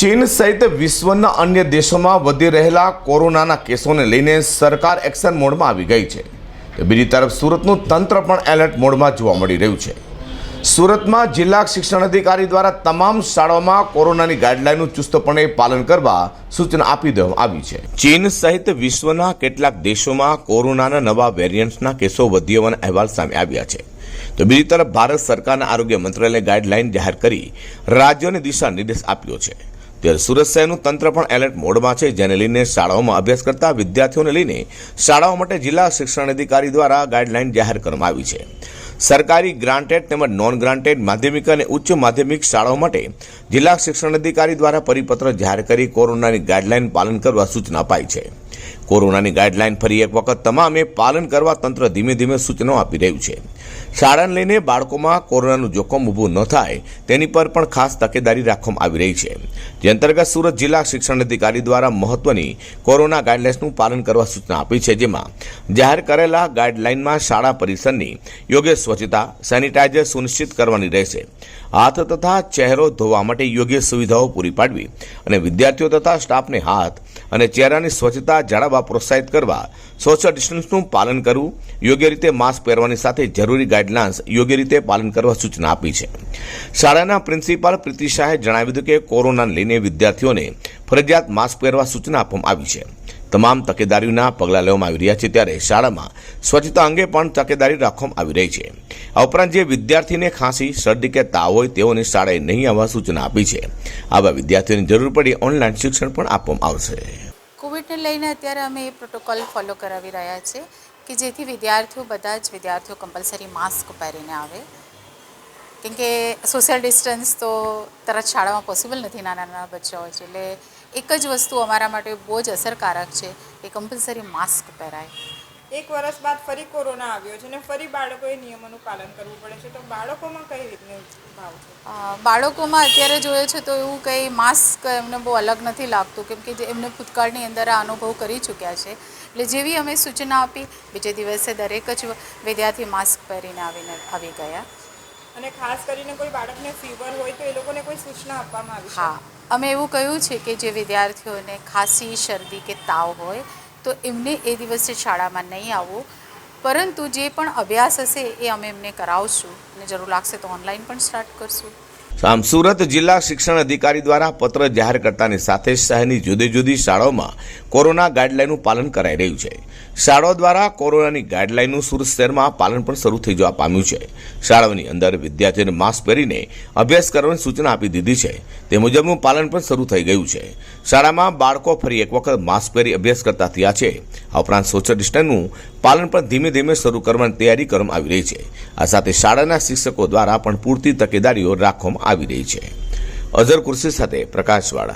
ચીન સહિત વિશ્વના અન્ય દેશોમાં વધી રહેલા કોરોનાના કેસોને લઈને સરકાર એક્શન મોડમાં આવી ગઈ છે. તો બીજી તરફ સુરતનું તંત્ર પણ એલર્ટ મોડમાં જોવા મળી રહ્યું છે. સુરતમાં જિલ્લા શિક્ષણ અધિકારી દ્વારા તમામ શાળાઓમાં કોરોનાની ગાઈડલાઈનનું ચુસ્તપણે પાલન કરવા સૂચના આપી દેવામાં આવી છે. ચીન સહિત વિશ્વના કેટલાક દેશોમાં કોરોનાના નવા વેરિયન્ટ્સના કેસો વધી હોવાના અહેવાલ સામે આવ્યા છે. તો બીજી તરફ ભારત સરકારના આરોગ્ય મંત્રાલયે ગાઈડલાઈન જાહેર કરી રાજ્યોને દિશા નિર્દેશ આપ્યો છે. ત્યારે સુરત શહેરનું તંત્ર પણ એલર્ટ મોડમાં છે, જેને લઈને શાળાઓમાં અભ્યાસ કરતા વિદ્યાર્થીઓને લઈને શાળાઓ માટે જિલ્લા શિક્ષણ અધિકારી દ્વારા ગાઈડલાઈન જાહેર કરવામાં આવી છે. સરકારી ગ્રાન્ટેડ તેમજ નોન ગ્રાન્ટેડ માધ્યમિક અને ઉચ્ચ માધ્યમિક શાળાઓ માટે જિલ્લા શિક્ષણ અધિકારી દ્વારા પરિપત્ર જાહેર કરી કોરોનાની ગાઈડલાઈન પાલન કરવા સૂચના અપાઈ છે. કોરોનાની ગાઈડલાઈન ફરી એક વખત તમામે પાલન કરવા તંત્ર ધીમે ધીમે સૂચનાઓ આપી રહ્યું છે. શાળાને લઈને બાળકોમાં કોરોનાનું જોખમ ઊભું ન થાય, તેની પર પણ ખાસ તકેદારી રાખવામાં આવી રહી છે. જે અંતર્ગત સુરત જિલ્લા શિક્ષણ અધિકારી દ્વારા મહત્વની કોરોના ગાઈડલાઇન્સનું પાલન કરવા સૂચના આપી છે, જેમાં જાહેર કરેલા ગાઈડલાઇનમાં શાળા પરિસરની યોગ્ય સ્વચ્છતા સેનિટાઇઝર સુનિશ્ચિત કરવાની રહેશે. હાથ તથા ચહેરો ધોવા માટે યોગ્ય સુવિધાઓ પૂરી પાડવી અને વિદ્યાર્થીઓ તથા સ્ટાફને હાથ અને ચહેરાની સ્વચ્છતા જાળવવા પ્રોત્સાહિત કરવા સોશિયલ ડિસ્ટન્સનું પાલન કરવું, યોગ્ય રીતે માસ્ક પહેરવાની સાથે જરૂરી ગાઈડલાઇન્સ યોગ્ય રીતે પાલન કરવા સૂચના આપી છે. શાળાના પ્રિન્સિપાલ પ્રીતિ શાહે જણાવ્યું હતું કે કોરોનાને લઈને વિદ્યાર્થીઓને ફરજિયાત માસ્ક પહેરવા સૂચના આપવામાં આવી છે. તમામ તકેદારીઓના પગલાં લેવામાં આવી રહ્યા છે ત્યારે શાળામાં સ્વચ્છતા અંગે પણ તકેદારી રાખવામાં આવી રહી છે. આ ઉપરાંત જે વિદ્યાર્થીને ખાંસી, શરદી કે તાવ હોય તેઓને શાળાએ નહીં આવવા સૂચના આપી છે. આવા વિદ્યાર્થીઓની જરૂર પડી ઓનલાઈન શિક્ષણ પણ આપવામાં આવશે. કોવિડને લઈને અત્યારે અમે એ પ્રોટોકોલ ફોલો કરાવી રહ્યા છે કે જેથી વિદ્યાર્થીઓ બધા જ વિદ્યાર્થીઓ કમ્પલસરી માસ્ક પહેરીને આવે. કેમ કે સોશિયલ ડિસ્ટન્સ તો તરત શાળામાં પોસિબલ નથી નાના નાના બચ્ચાઓ છે એટલે એક જ વસ્તુ અમારા માટે બહુ જ અસરકારક છે કે કમ્પલસરી માસ્ક પહેરાય. એક વર્ષ બાદ ફરી કોરોના આવ્યો છે અને ફરી બાળકોએ નિયમોનું પાલન કરવું પડે છે. તો બાળકોમાં કઈ રીતનું ભાવ છે? બાળકોમાં અત્યારે જોઈએ છે તો એવું કંઈ માસ્ક એમને બહુ અલગ નથી લાગતું. કેમ કે જે એમને ભૂતકાળની અંદર આ અનુભવ કરી ચૂક્યા છે. એટલે જેવી અમે સૂચના આપી બીજે દિવસે દરેક જ વિદ્યાર્થી માસ્ક પહેરીને આવીને આવી ગયા. અને ખાસ કરીને કોઈ બાળકને ફીવર હોય તો એ લોકોને કોઈ સૂચના આપવામાં આવી હા, અમે એવું કહ્યું છે કે જે વિદ્યાર્થીઓને ખાંસી, શરદી કે તાવ હોય તો એમને એ દિવસે શાળામાં નહીં આવવું પરંતુ જે પણ અભ્યાસ હશે એ અમે એમને કરાવશું અને જરૂર લાગશે તો ઓનલાઈન પણ સ્ટાર્ટ કરશું. આમ સુરત જિલ્લા શિક્ષણ અધિકારી દ્વારા પત્ર જાહેર કરતાની સાથે શહેરની જુદી જુદી શાળાઓમાં કોરોના ગાઈડલાઈનનું પાલન કરાઈ રહ્યું છે. શાળાઓ દ્વારા કોરોનાની ગાઈડલાઈનનું સુરત શહેરમાં પાલન પણ શરૂ થઈ જવા પામ્યું છે. શાળાઓની અંદર વિદ્યાર્થીઓને માસ્ક પહેરીને અભ્યાસ કરવાની સૂચના આપી દીધી છે. તે મુજબનું પાલન પણ શરૂ થઈ ગયું છે. શાળામાં બાળકો ફરી એક વખત માસ્ક પહેરી અભ્યાસ કરતા થયા છે. આ ઉપરાંત સોશિયલ ડિસ્ટન્સનું પાલન પણ ધીમે ધીમે શરૂ કરવાની તૈયારી કરવામાં આવી રહી છે. આ સાથે શાળાના શિક્ષકો દ્વારા પણ પૂરતી તકેદારીઓ રાખવામાં આવી રહી છે. અઝર કુર્સી સાથે પ્રકાશવાળા.